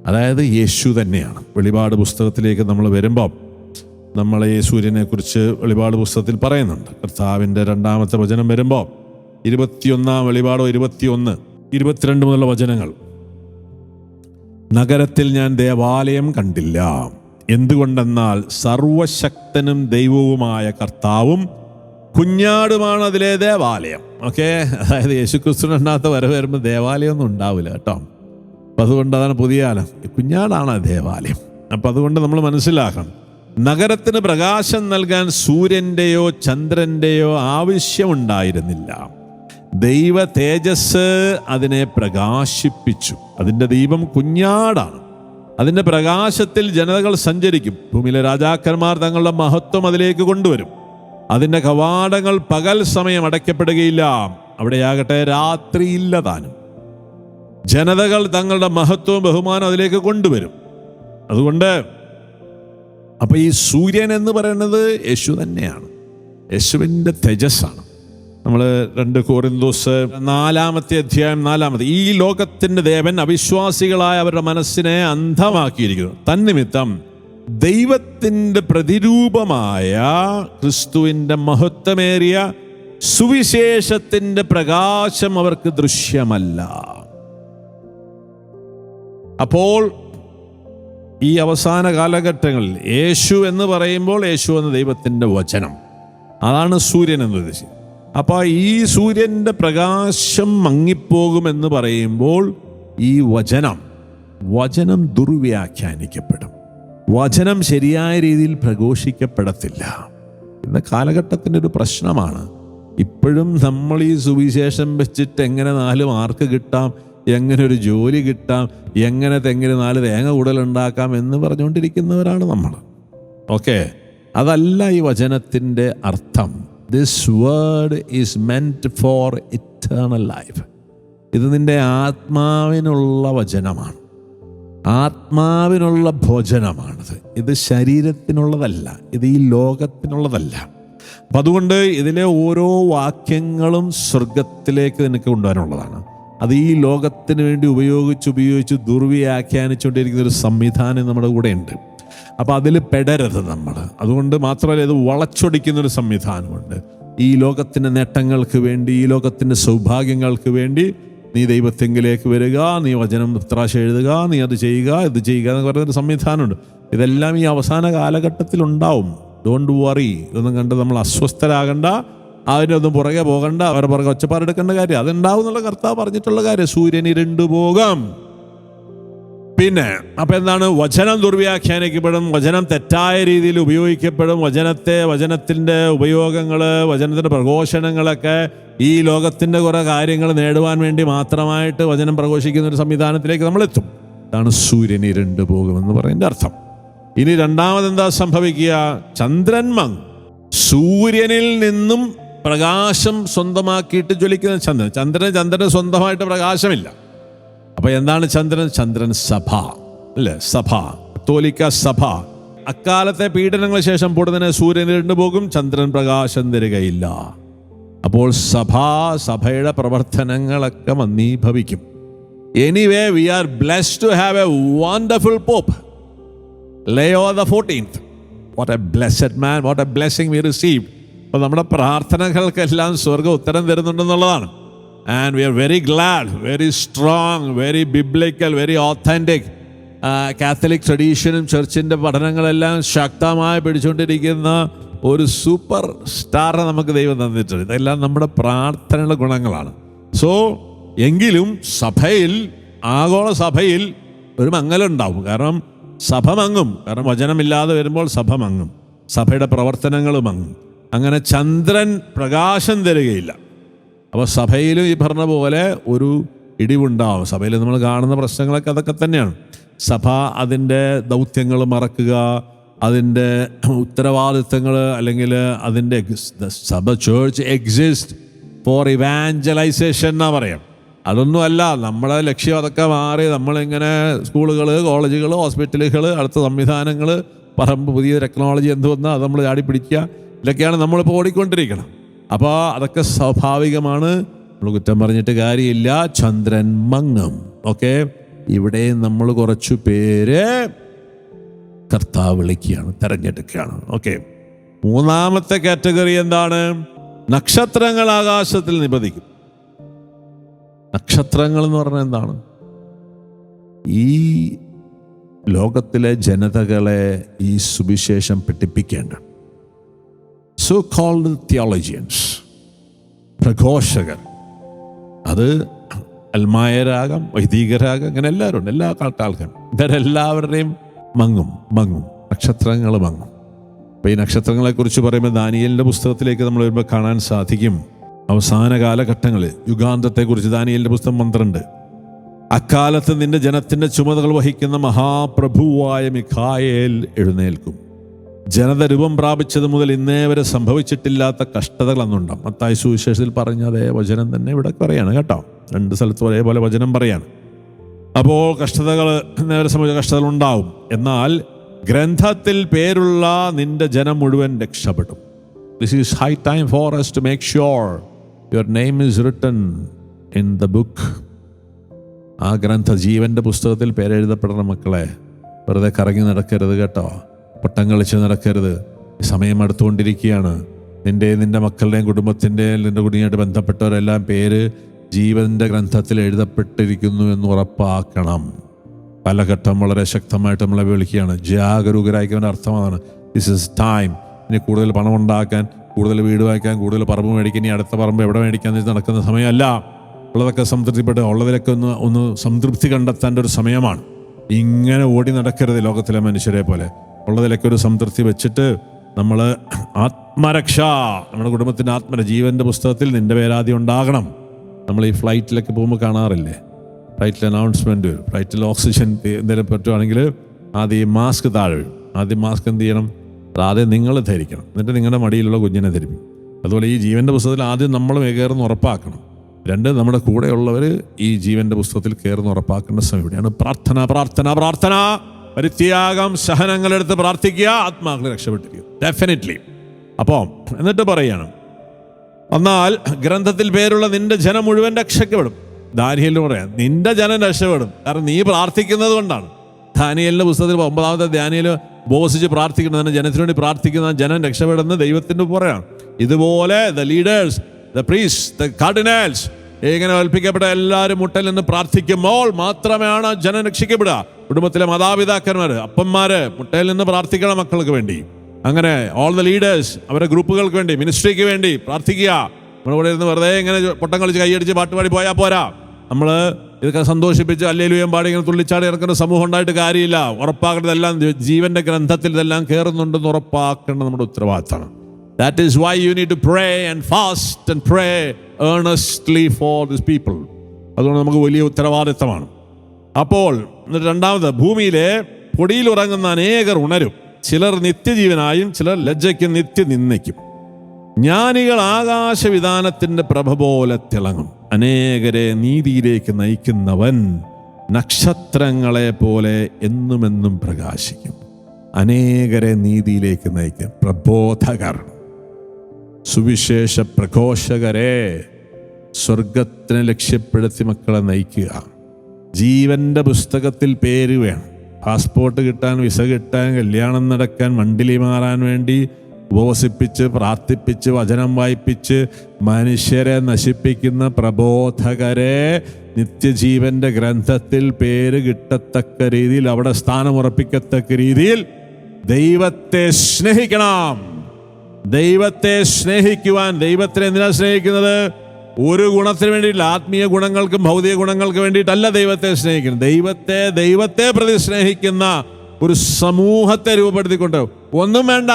അതായത് യേശു തന്നെയാണ്. വെളിപാട് പുസ്തകത്തിലേക്ക് നമ്മൾ വരുമ്പോൾ നമ്മൾ ഈ സൂര്യനെ കുറിച്ച് വെളിപാട് പുസ്തകത്തിൽ പറയുന്നുണ്ട്. കർത്താവിന്റെ രണ്ടാമത്തെ വചനം വരുമ്പോൾ ഇരുപത്തിയൊന്നാം വെളിപാടോ ഇരുപത്തിയൊന്ന് ഇരുപത്തിരണ്ട് മുതലുള്ള വചനങ്ങൾ. നഗരത്തിൽ ഞാൻ ദേവാലയം കണ്ടില്ല. എന്തുകൊണ്ടെന്നാൽ സർവശക്തനും ദൈവവുമായ കർത്താവും കുഞ്ഞാടുമാണ് അതിലെ ദേവാലയം. ഓക്കെ? അതായത് യേശുക്രിസ്തു രണ്ടാമത്തെ വരവ് വരുമ്പോൾ ദേവാലയം ഒന്നും ഉണ്ടാവില്ല കേട്ടോ. അപ്പം അതുകൊണ്ട് അതാണ് പുതിയ കാലം. കുഞ്ഞാടാണ് ദേവാലയം. അപ്പം അതുകൊണ്ട് നമ്മൾ മനസ്സിലാക്കണം. നഗരത്തിന് പ്രകാശം നൽകാൻ സൂര്യന്റെയോ ചന്ദ്രന്റെയോ ആവശ്യമുണ്ടായിരുന്നില്ല. ദൈവ തേജസ് അതിനെ പ്രകാശിപ്പിച്ചു. അതിന്റെ ദീപം കുഞ്ഞാടാണ്. അതിന്റെ പ്രകാശത്തിൽ ജനതകൾ സഞ്ചരിക്കും. ഭൂമിയിലെ രാജാക്കന്മാർ തങ്ങളുടെ മഹത്വം അതിലേക്ക് കൊണ്ടുവരും. അതിന്റെ കവാടങ്ങൾ പകൽ സമയം അടയ്ക്കപ്പെടുകയില്ല. അവിടെയാകട്ടെ രാത്രിയില്ല താനും. ജനതകൾ തങ്ങളുടെ മഹത്വവും ബഹുമാനം അതിലേക്ക് കൊണ്ടുവരും. അതുകൊണ്ട് അപ്പൊ ഈ സൂര്യൻ എന്ന് പറയുന്നത് യേശു തന്നെയാണ്. യേശുവിന്റെ തേജസ്സാണ്. നമ്മൾ രണ്ട് കോറിന്തോസ് നാലാമത്തെ അധ്യായം നാലാമത്തെ ഈ ലോകത്തിന്റെ ദേവൻ അവിശ്വാസികളായ അവരുടെ മനസ്സിനെ അന്ധമാക്കിയിരിക്കുന്നു. തന്നിമിത്തം ദൈവത്തിന്റെ പ്രതിരൂപമായ ക്രിസ്തുവിന്റെ മഹത്വമേറിയ സുവിശേഷത്തിന്റെ പ്രകാശം അവർക്ക് ദൃശ്യമല്ല. അപ്പോൾ ഈ അവസാന കാലഘട്ടങ്ങളിൽ യേശു എന്ന് പറയുമ്പോൾ യേശു എന്ന ദൈവത്തിന്റെ വചനം. അതാണ് സൂര്യൻ എന്ന് ഉദ്ദേശിച്ചത് അപ്പോൾ ഈ സൂര്യന്റെ പ്രകാശം മങ്ങിപ്പോകുമെന്ന് പറയുമ്പോൾ ഈ വചനം വചനം ദുർവ്യാഖ്യാനിക്കപ്പെടും. വചനം ശരിയായ രീതിയിൽ പ്രഘോഷിക്കപ്പെടത്തില്ല. ഇന്ന് കാലഘട്ടത്തിന്റെ ഒരു പ്രശ്നമാണ്. ഇപ്പോഴും നമ്മൾ ഈ സുവിശേഷം വെച്ചിട്ട് എങ്ങനെ നാല് മാർക്ക് കിട്ടാം എങ്ങനെ ഒരു ജോലി കിട്ടാം എങ്ങനെ തെങ്ങിന് നാല് തേങ്ങ കൂടുതലുണ്ടാക്കാം എന്ന് പറഞ്ഞുകൊണ്ടിരിക്കുന്നവരാണ് നമ്മൾ. ഓക്കെ? അതല്ല ഈ വചനത്തിന്റെ അർത്ഥം. This word is meant for eternal life ഇത് നിന്റെ ആത്മാവിനുള്ള വചനമാണ്. ആത്മാവിനുള്ള ഭോജനമാണിത്. ഇത് ശരീരത്തിനുള്ളതല്ല. ഇത് ഈ ലോകത്തിനുള്ളതല്ല. അപ്പം അതുകൊണ്ട് ഇതിലെ ഓരോ വാക്യങ്ങളും സ്വർഗത്തിലേക്ക് നിനക്ക് കൊണ്ടുവരാനുള്ളതാണ്. അത് ഈ ലോകത്തിന് വേണ്ടി ഉപയോഗിച്ച് ഉപയോഗിച്ച് ദുർവ്യാഖ്യാനിച്ചുകൊണ്ടിരിക്കുന്ന ഒരു സംവിധാനം നമ്മുടെ കൂടെ ഉണ്ട് അപ്പോൾ അതിൽ പെടരുത് നമ്മൾ അതുകൊണ്ട് മാത്രമല്ല ഇത് വളച്ചൊടിക്കുന്നൊരു സംവിധാനമുണ്ട്. ഈ ലോകത്തിന്റെ നേട്ടങ്ങൾക്ക് വേണ്ടി ഈ ലോകത്തിന്റെ സൗഭാഗ്യങ്ങൾക്ക് വേണ്ടി നീ ദൈവത്തെങ്കിലേക്ക് വരിക നീ വചനം ഇത്രാശം എഴുതുക നീ അത് ചെയ്യുക ഇത് ചെയ്യുക എന്ന് പറയുന്നൊരു സംവിധാനമുണ്ട്. ഇതെല്ലാം ഈ അവസാന കാലഘട്ടത്തിൽ ഉണ്ടാവും ഡോണ്ട് വറി ഇതൊന്നും കണ്ട് നമ്മൾ അസ്വസ്ഥരാകണ്ട. അതിനൊന്നും പുറകെ പോകണ്ട. അവരുടെ പുറകെ ഒച്ചപ്പാടെടുക്കേണ്ട കാര്യം. അതുണ്ടാവും എന്നുള്ള കർത്താവ് പറഞ്ഞിട്ടുള്ള കാര്യം. സൂര്യൻ പോകാം. പിന്നെ അപ്പൊ എന്താണ്? വചനം ദുർവ്യാഖ്യാനിക്കപ്പെടും വചനം തെറ്റായ രീതിയിൽ ഉപയോഗിക്കപ്പെടും വചനത്തെ വചനത്തിന്റെ ഉപയോഗങ്ങൾ വചനത്തിന്റെ പ്രഘോഷണങ്ങളൊക്കെ ഈ ലോകത്തിന്റെ കുറേ കാര്യങ്ങൾ നേടുവാൻ വേണ്ടി മാത്രമായിട്ട് വചനം പ്രഘോഷിക്കുന്ന ഒരു സംവിധാനത്തിലേക്ക് നമ്മൾ എത്തും ഇതാണ് സൂര്യൻ ഇരുണ്ടു പോകുമെന്ന് പറയുന്നതിന്റെ അർത്ഥം. ഇനി രണ്ടാമത് എന്താ സംഭവിക്കുക? ചന്ദ്രൻ മങ് സൂര്യനിൽ നിന്നും പ്രകാശം സ്വന്തമാക്കിയിട്ട് ജ്വലിക്കുന്ന ചന്ദ്രൻ. ചന്ദ്രന് ചന്ദ്രന് സ്വന്തമായിട്ട് പ്രകാശമില്ല. അപ്പൊ എന്താണ് ചന്ദ്രൻ? ചന്ദ്രൻ സഭ. അല്ലേ? സഭ. തോലിക്ക സഭ. അക്കാലത്തെ പീഡനങ്ങൾക്ക് ശേഷം പൊടുന്നതിന് സൂര്യൻ ഇരുണ്ടു പോകും. ചന്ദ്രൻ പ്രകാശം തരികയില്ല. അപ്പോൾ സഭ സഭയുടെ പ്രവർത്തനങ്ങളൊക്കെ മന്ദീഭവിക്കും. Anyway we are blessed to have a wonderful pope Leo the fourteenth what a blessed man what a blessing we receive അപ്പോൾ നമ്മുടെ പ്രാർത്ഥനകൾക്കെല്ലാം സ്വർഗം ഉത്തരം തരുന്നുണ്ടെന്നുള്ളതാണ്. And we are very glad very strong very biblical very authentic Catholic ട്രഡീഷനും ചർച്ചിന്റെ പഠനങ്ങളെല്ലാം ശക്തമായി പിടിച്ചുകൊണ്ടിരിക്കുന്ന ഒരു സൂപ്പർ സ്റ്റാറിനെ നമുക്ക് ദൈവം തന്നിട്ടുണ്ട്. ഇതെല്ലാം നമ്മുടെ പ്രാർത്ഥനയുടെ ഗുണങ്ങളാണ്. സോ എങ്കിലും സഭയിൽ ആഗോള സഭയിൽ ഒരു മങ്ങലുണ്ടാവും കാരണം സഭ മങ്ങും. കാരണം വചനമില്ലാതെ വരുമ്പോൾ സഭ മങ്ങും. സഭയുടെ പ്രവർത്തനങ്ങൾ മങ്ങും. അങ്ങനെ ചന്ദ്രൻ പ്രകാശം തരികയില്ല. അപ്പോൾ സഭയിലും ഈ പറഞ്ഞ പോലെ ഒരു ഇടിവുണ്ടാവും. സഭയിൽ നമ്മൾ കാണുന്ന പ്രശ്നങ്ങളൊക്കെ അതൊക്കെ തന്നെയാണ്. സഭ അതിന്റെ ദൗത്യങ്ങൾ മറക്കുക അതിന്റെ ഉത്തരവാദിത്തങ്ങൾ അല്ലെങ്കിൽ അതിന്റെ സഭ ചേർച്ച് എക്സിസ്റ്റ് ഫോർ ഇവാഞ്ചലൈസേഷൻ എന്നാ പറയാം. അതൊന്നുമല്ല നമ്മുടെ ലക്ഷ്യം അതൊക്കെ മാറി നമ്മളിങ്ങനെ സ്കൂളുകൾ കോളേജുകൾ ഹോസ്പിറ്റലുകൾ അടുത്ത സംവിധാനങ്ങൾ പറമ്പ് പുതിയ ടെക്നോളജി എന്ത് വന്നാൽ അത് നമ്മൾ ചാടി പിടിക്കുക ഇതൊക്കെയാണ് നമ്മളിപ്പോൾ ഓടിക്കൊണ്ടിരിക്കണം അപ്പോൾ അതൊക്കെ സ്വാഭാവികമാണ്. നമ്മൾ കുറ്റം പറഞ്ഞിട്ട് കാര്യമില്ല. ചന്ദ്രൻ മങ്ങും. ഓക്കെ? ഇവിടെ നമ്മൾ കുറച്ചു പേര് കർത്താവ് വിളിക്കുകയാണ് തെരഞ്ഞെടുക്കുകയാണ്. ഓക്കെ? മൂന്നാമത്തെ കാറ്റഗറി എന്താണ്? നക്ഷത്രങ്ങൾ ആകാശത്തിൽ നിപതിക്കും നക്ഷത്രങ്ങൾ എന്ന് പറഞ്ഞാൽ എന്താണ്? ഈ ലോകത്തിലെ ജനതകളെ ഈ സുവിശേഷം പഠിപ്പിക്കേണ്ട. സോ കോൾഡ് തിയോളജിയൻസ് പ്രഘോഷകർ. അത് അൽമായരാകാം വൈദികരാകാം അങ്ങനെ എല്ലാവരും ഉണ്ട് എല്ലാ കാട്ടാൾക്കാരും ഇവരെല്ലാവരുടെയും മങ്ങും മങ്ങും. നക്ഷത്രങ്ങൾ മങ്ങും. അപ്പോൾ ഈ നക്ഷത്രങ്ങളെക്കുറിച്ച് പറയുമ്പോൾ ദാനിയലിന്റെ പുസ്തകത്തിലേക്ക് നമ്മൾ വരുമ്പോൾ കാണാൻ സാധിക്കും. അവസാന കാലഘട്ടങ്ങളിൽ യുഗാന്തത്തെക്കുറിച്ച് ദാനിയലിന്റെ പുസ്തകം പന്ത്രണ്ട്. അക്കാലത്ത് നിന്റെ ജനത്തിന്റെ ചുമതകൾ വഹിക്കുന്ന മഹാപ്രഭുവായ മിഖായേൽ എഴുന്നേൽക്കും. ജനത രൂപം പ്രാപിച്ചത് മുതൽ ഇന്നേ വരെ സംഭവിച്ചിട്ടില്ലാത്ത കഷ്ടതകൾ അന്നുണ്ടാവും മത്തായി സുവിശേഷത്തിൽ പറഞ്ഞ അതേ വചനം തന്നെ ഇവിടെ പറയാണ് കേട്ടോ. രണ്ട് സ്ഥലത്ത് ഒരേപോലെ വചനം പറയാണ്. അപ്പോൾ കഷ്ടതകൾ ഇന്നേ വരെ സംഭവിച്ച കഷ്ടതകൾ ഉണ്ടാവും എന്നാൽ ഗ്രന്ഥത്തിൽ പേരുള്ള നിന്റെ ജനം മുഴുവൻ രക്ഷപ്പെടും. This is high time for us to make sure your name is written in the book ആ ഗ്രന്ഥ ജീവന്റെ പുസ്തകത്തിൽ പേരെഴുതപ്പെടണം മക്കളെ. വെറുതെ കറങ്ങി നടക്കരുത് കേട്ടോ. പട്ടം കളിച്ച് നടക്കരുത്. സമയം അടുത്തുകൊണ്ടിരിക്കുകയാണ്. നിന്റെ നിന്റെ മക്കളുടെയും കുടുംബത്തിന്റെയും നിന്റെ കുടുംബമായിട്ട് ബന്ധപ്പെട്ടവരെല്ലാം പേര് ജീവന്റെ ഗ്രന്ഥത്തിൽ എഴുതപ്പെട്ടിരിക്കുന്നു എന്ന് ഉറപ്പാക്കണം. കാലഘട്ടം വളരെ ശക്തമായിട്ട് നമ്മളെ വിളിക്കുകയാണ്. ജാഗരൂകരായിരിക്കുന്നതിന്റെ അർത്ഥം അതാണ് ദിസ് ഇസ് ടൈം ഇനി കൂടുതൽ പണം ഉണ്ടാക്കാൻ കൂടുതൽ വീട് വായിക്കാൻ കൂടുതൽ പറമ്പ് മേടിക്കാൻ ഇനി അടുത്ത പറമ്പ് എവിടെ മേടിക്കാൻ നടക്കുന്ന സമയമല്ല. ഉള്ളതൊക്കെ സംതൃപ്തിപ്പെട്ട് ഉള്ളതിലൊക്കെ ഒന്ന് ഒന്ന് സംതൃപ്തി കണ്ടെത്തേണ്ട ഒരു സമയമാണ്. ഇങ്ങനെ ഓടി നടക്കരുത് ലോകത്തിലെ മനുഷ്യരെ പോലെ. ഉള്ളതിലൊക്കെ ഒരു സംതൃപ്തി വെച്ചിട്ട് നമ്മൾ ആത്മരക്ഷ നമ്മുടെ കുടുംബത്തിന്റെ ആത്മര ജീവന്റെ പുസ്തകത്തിൽ നിന്റെ പേരാദ്യം ഉണ്ടാകണം. നമ്മൾ ഈ ഫ്ലൈറ്റിലൊക്കെ പോകുമ്പോൾ കാണാറില്ലേ? ഫ്ലൈറ്റിൽ അനൗൺസ്മെന്റ് വരും. ഫ്ലൈറ്റിൽ ഓക്സിജൻ എന്തെങ്കിലും പറ്റുവാണെങ്കിൽ ആദ്യം മാസ്ക് താഴെ ആദ്യം മാസ്ക് എന്ത് ചെയ്യണം? അതാദ്യം നിങ്ങൾ ധരിക്കണം. എന്നിട്ട് നിങ്ങളുടെ മടിയിലുള്ള കുഞ്ഞിനെ ധരിപ്പിക്കും. അതുപോലെ ഈ ജീവന്റെ പുസ്തകത്തിൽ ആദ്യം നമ്മൾ കയറുന്ന ഉറപ്പാക്കണം. രണ്ട് നമ്മുടെ കൂടെയുള്ളവർ ഈ ജീവന്റെ പുസ്തകത്തിൽ കയറുന്ന ഉറപ്പാക്കേണ്ട സമയം ഇവിടെയാണ്. പ്രാർത്ഥന പ്രാർത്ഥന പ്രാർത്ഥന! പരിത്യാഗം സഹനങ്ങളെടുത്ത് പ്രാർത്ഥിക്കുക ആത്മാക്കളെ രക്ഷപ്പെട്ടിരിക്കും ഡെഫിനറ്റ്ലി അപ്പോൾ എന്നിട്ട് പറയാണ് എന്നാൽ ഗ്രന്ഥത്തിൽ പേരുള്ള നിന്റെ ജനം മുഴുവൻ രക്ഷപ്പെടും ദാനിയലിന് പറയാം നിന്റെ ജനം രക്ഷപ്പെടും. കാരണം നീ പ്രാർത്ഥിക്കുന്നത് കൊണ്ടാണ്. ദാനിയലിന്റെ പുസ്തകത്തിൽ ഒമ്പതാമത്തെ ധ്യാനിയിൽ ബോസിച്ച് പ്രാർത്ഥിക്കുന്ന ജനത്തിനു വേണ്ടി പ്രാർത്ഥിക്കുന്ന ജനം രക്ഷപ്പെടുന്ന ദൈവത്തിന്റെ പുറയാണ് ഇതുപോലെ the leaders the priests the cardinals ഇങ്ങനെ ഏൽപ്പിക്കപ്പെട്ട എല്ലാവരും മുട്ടൽ നിന്ന് പ്രാർത്ഥിക്കുമ്പോൾ മാത്രമാണ് ജനം രക്ഷിക്കപ്പെടുക. കുടുംബത്തിലെ മാതാപിതാക്കന്മാർ അപ്പന്മാര് മുട്ടയിൽ നിന്ന് പ്രാർത്ഥിക്കണം മക്കൾക്ക് വേണ്ടി. അങ്ങനെ ഓൾ ദ ലീഡേഴ്സ് അവരുടെ ഗ്രൂപ്പുകൾക്ക് വേണ്ടി മിനിസ്ട്രിക്ക് വേണ്ടി പ്രാർത്ഥിക്കുക. നമ്മുടെ കൂടെ ഇരുന്ന് വെറുതെ ഇങ്ങനെ പൊട്ടം കളിച്ച് കൈയടിച്ച് പാട്ടുപാടി പോയാൽ പോരാ. നമ്മൾ ഇതൊക്കെ സന്തോഷിപ്പിച്ച് അല്ലേലും പാടി ഇങ്ങനെ തുള്ളിച്ചാടി ഇറക്കുന്ന സമൂഹം ഉണ്ടായിട്ട് കാര്യമില്ല. ഉറപ്പാക്കേണ്ടതെല്ലാം ജീവന്റെ ഗ്രന്ഥത്തിൽ ഇതെല്ലാം കയറുന്നുണ്ടെന്ന് ഉറപ്പാക്കേണ്ടത് നമ്മുടെ ഉത്തരവാദിത്തമാണ്. That is why you need to pray and fast and pray earnestly for this people അതുകൊണ്ട് നമുക്ക് വലിയ ഉത്തരവാദിത്തമാണ്. അപ്പോൾ രണ്ടാമത് ഭൂമിയിലെ പൊടിയിൽ ഉറങ്ങുന്ന അനേകർ ഉണരും. ചിലർ നിത്യജീവനായും ചിലർ ലജ്ജയ്ക്കും നിത്യനിന്ദയ്ക്കും ജ്ഞാനികൾ ആകാശവിധാനത്തിന്റെ പ്രഭ പോലെ തിളങ്ങും. അനേകരെ നീതിയിലേക്ക് നയിക്കുന്നവൻ നക്ഷത്രങ്ങളെ പോലെ എന്നുമെന്നും പ്രകാശിക്കും. അനേകരെ നീതിയിലേക്ക് നയിക്കും. പ്രബോധകർ. സുവിശേഷ പ്രഘോഷകരെ സ്വർഗത്തിനെ ലക്ഷ്യപ്പെടുത്തി മക്കളെ നയിക്കുക. ജീവന്റെ പുസ്തകത്തിൽ പേര് വേണം. പാസ്പോർട്ട് കിട്ടാൻ വിസ കിട്ടാൻ കല്യാണം നടക്കാൻ മണ്ടിലി മാറാൻ വേണ്ടി ഉപവസിപ്പിച്ച് പ്രാർത്ഥിപ്പിച്ച് വചനം വായിപ്പിച്ച് മനുഷ്യരെ നശിപ്പിക്കുന്ന പ്രബോധകരെ നിത്യജീവന്റെ ഗ്രന്ഥത്തിൽ പേര് കിട്ടത്തക്ക രീതിയിൽ അവിടെ സ്ഥാനമുറപ്പിക്കത്തക്ക രീതിയിൽ ദൈവത്തെ സ്നേഹിക്കണം. ദൈവത്തെ സ്നേഹിക്കുവാൻ ദൈവത്തിനെ എന്തിനാ സ്നേഹിക്കുന്നത്? ഒരു ഗുണത്തിന് വേണ്ടിയിട്ടില്ല. ആത്മീയ ഗുണങ്ങൾക്കും ഭൗതിക ഗുണങ്ങൾക്കും വേണ്ടിയിട്ടല്ല ദൈവത്തെ സ്നേഹിക്കുന്നത്. ദൈവത്തെ ദൈവത്തെ പ്രതി സ്നേഹിക്കുന്ന ഒരു സമൂഹത്തെ രൂപപ്പെടുത്തിക്കൊണ്ട് ഒന്നും വേണ്ട.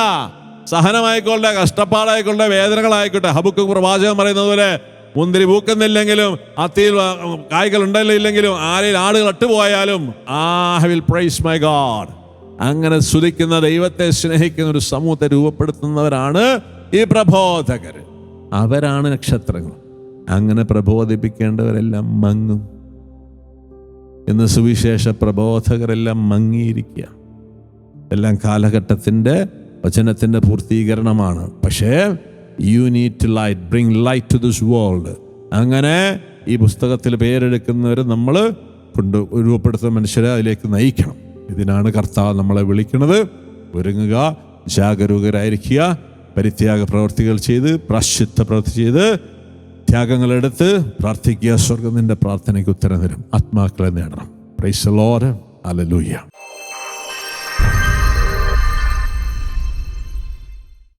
സഹനമായിക്കൊള്ളെ കഷ്ടപ്പാടായിക്കൊള്ളെ വേദനകളായിക്കോട്ടെ. ഹബുക്ക് പ്രവാചകം പറയുന്നത് പോലെ മുന്തിരി പൂക്കുന്നില്ലെങ്കിലും അത്തിയിൽ കായ്കൾ ഉണ്ടല്ലോ ഇല്ലെങ്കിലും ആരെയും ആടുകൾ അട്ടുപോയാലും ആ വിൽ പ്രൈസ് മൈ ഗാഡ് അങ്ങനെ സ്തുതിക്കുന്ന ദൈവത്തെ സ്നേഹിക്കുന്ന ഒരു സമൂഹത്തെ രൂപപ്പെടുത്തുന്നവരാണ് ഈ പ്രബോധകർ. അവരാണ് നക്ഷത്രങ്ങൾ. അങ്ങനെ പ്രബോധിപ്പിക്കേണ്ടവരെല്ലാം മങ്ങും. എന്ന് സുവിശേഷ പ്രബോധകരെല്ലാം മങ്ങിയിരിക്കുക. എല്ലാം കാലഘട്ടത്തിന്റെ വചനത്തിന്റെ പൂർത്തീകരണമാണ്. പക്ഷേ you need to light bring light to this world അങ്ങനെ ഈ പുസ്തകത്തിൽ പേരെടുക്കുന്നവർ നമ്മൾ കൊണ്ട് രൂപപ്പെടുത്തുന്ന മനുഷ്യരെ അതിലേക്ക് നയിക്കണം. ഇതിനാണ് കർത്താവ് നമ്മളെ വിളിക്കുന്നത്. ഒരുങ്ങുക ജാഗരൂകരായിരിക്കുക പരിത്യാഗ പ്രവർത്തികൾ ചെയ്ത് പ്രാശ്ചിത്ത പ്രവൃത്തി ചെയ്ത് ത്യാഗങ്ങളെടുത്ത് പ്രാർത്ഥിക്കുക. സ്വർഗം നിന്റെ പ്രാർത്ഥനയ്ക്ക് ഉത്തരം തരും. ആത്മാക്കളെ നേടണം. Price ലോറ് hallelujah